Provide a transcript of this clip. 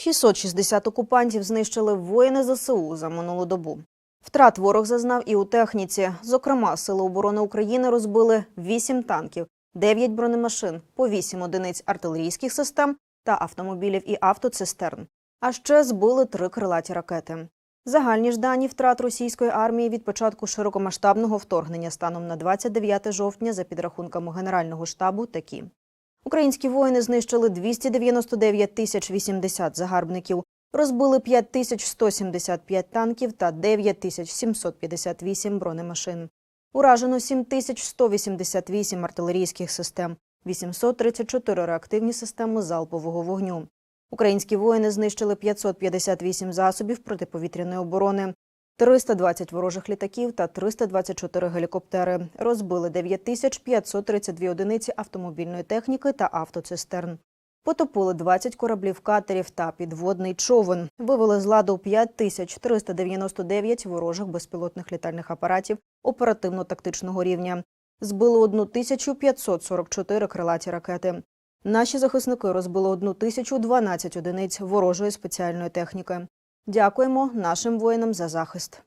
660 окупантів знищили воїни ЗСУ за минулу добу. Втрат ворог зазнав і у техніці. Зокрема, Сили оборони України розбили 8 танків, 9 бронемашин, по 8 одиниць артилерійських систем та автомобілів і автоцистерн. А ще збили три крилаті ракети. Загальні ж дані втрат російської армії від початку широкомасштабного вторгнення станом на 29 жовтня за підрахунками Генерального штабу такі. Українські воїни знищили 299 тисяч 80 загарбників, розбили 5 тисяч 175 танків та 9 тисяч 758 бронемашин. Уражено 7 тисяч 188 артилерійських систем, 834 реактивні системи залпового вогню. Українські воїни знищили 558 засобів протиповітряної оборони, 320 ворожих літаків та 324 гелікоптери. Розбили 9532 одиниці автомобільної техніки та автоцистерн. Потопили 20 кораблів катерів та підводний човен. Вивели з ладу 5399 ворожих безпілотних літальних апаратів оперативно-тактичного рівня. Збили 1544 крилаті ракети. Наші захисники розбили 1012 одиниць ворожої спеціальної техніки. Дякуємо нашим воїнам за захист.